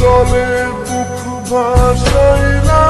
জলে বুক ভাসাইলাম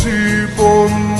দিবানিশি বন্ধু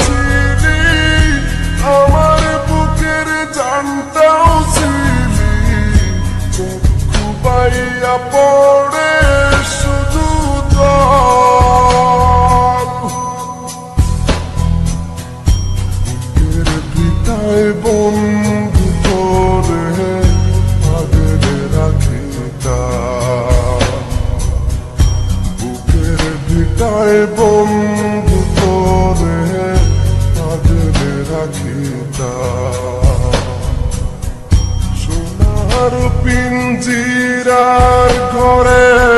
পিতায় বন্ধু করে আগলে রাখিতা বুকের ভিটায় বন্ধু করে আগলে রাখিতা সোনার পিঞ্জিরার ঘরে